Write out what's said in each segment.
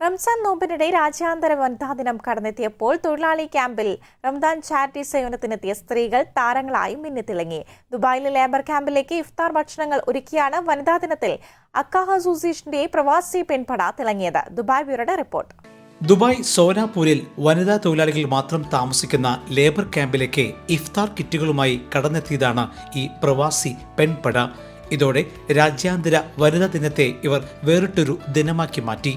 റംസാൻ നോമ്പിനിടെ രാജ്യാന്തര വനിതാ ദിനം കടന്നെത്തിയപ്പോൾ തൊഴിലാളി ക്യാമ്പിൽ റംദാൻ ചാരിറ്റി സേവനത്തിനെത്തിയ സ്ത്രീകൾ താരങ്ങളായി മിന്നിത്തിളങ്ങി. ദുബായിലെ ലേബർ ക്യാമ്പിലേക്ക് ഇഫ്താർ ഭക്ഷണങ്ങൾ ഒരുക്കിയാണ് വനിതാ ദിനത്തിൽ അക്കാഹ അസോസിയേഷന്റെ പ്രവാസി പെൺപട തിളങ്ങിയത്. ദുബായ് ബ്യൂറോയുടെ റിപ്പോർട്ട്. ദുബായ് സോനാപൂരിൽ വനിതാ തൊഴിലാളികൾ മാത്രം താമസിക്കുന്ന ലേബർ ക്യാമ്പിലേക്ക് ഇഫ്താർ കിറ്റുകളുമായി കടന്നെത്തിയതാണ് ഈ പ്രവാസി പെൺപട. ഇതോടെ രാജ്യാന്തര വനിതാ ദിനത്തെ ഇവർ വേറിട്ടൊരു ദിനമാക്കി മാറ്റി.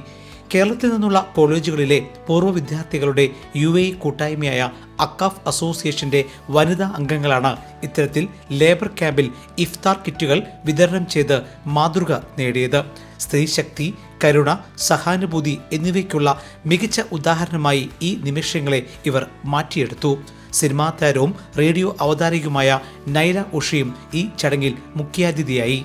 കേരളത്തിൽ നിന്നുള്ള കോളേജുകളിലെ പൂർവ വിദ്യാർത്ഥികളുടെ യു എ കൂട്ടായ്മയായ അക്കാഫ് അസോസിയേഷന്റെ വനിതാ അംഗങ്ങളാണ് ഇത്തരത്തിൽ ലേബർ ക്യാമ്പിൽ ഇഫ്താർ കിറ്റുകൾ വിതരണം ചെയ്ത് മാതൃക നേടിയത്. സ്ത്രീശക്തി കരുണ സഹാനുഭൂതി എന്നിവയ്ക്കുള്ള മികച്ച ഉദാഹരണമായി ഈ നിമിഷങ്ങളെ ഇവർ മാറ്റിയെടുത്തു. സിനിമാ താരവും റേഡിയോ അവതാരകയുമായ നൈല ഉഷയും ഈ ചടങ്ങിൽ മുഖ്യാതിഥിയായി.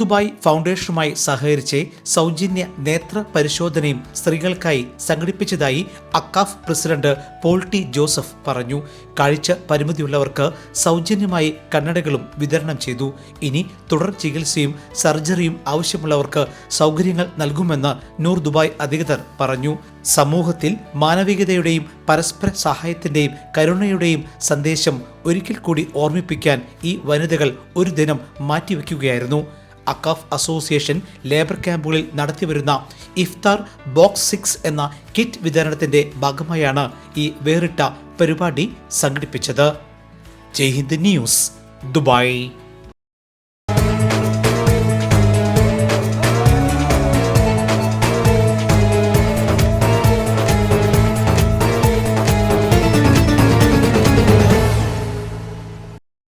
ദുബായ് ഫൗണ്ടേഷനുമായി സഹകരിച്ച് സൗജന്യ നേത്ര പരിശോധനയും സ്ത്രീകൾക്കായി സംഘടിപ്പിച്ചതായി Akcaf president Paul T Joseph പറഞ്ഞു. കാഴ്ച പരിമിതിയുള്ളവർക്ക് സൗജന്യമായി കണ്ണടകളും വിതരണം ചെയ്തു. ഇനി തുടർ ചികിത്സയും സർജറിയും ആവശ്യമുള്ളവർക്ക് സൗകര്യങ്ങൾ നൽകുമെന്ന് നൂർ ദുബായ് അധികൃതർ പറഞ്ഞു. സമൂഹത്തിൽ മാനവികതയുടെയും പരസ്പര സഹായത്തിന്റെയും കരുണയുടെയും സന്ദേശം ഒരിക്കൽ കൂടി ഓർമ്മിപ്പിക്കാൻ ഈ വനിതകൾ ഒരു ദിനം മാറ്റിവെക്കുകയായിരുന്നു. അക്കാഫ് അസോസിയേഷൻ ലേബർ ക്യാമ്പുകളിൽ നടത്തിവരുന്ന ഇഫ്താർ ബോക്സ് സിക്സ് എന്ന കിറ്റ് വിതരണത്തിന്റെ ഭാഗമായാണ് ഈ വേറിട്ട പരിപാടി സംഘടിപ്പിച്ചത്. Jai Hind news Dubai.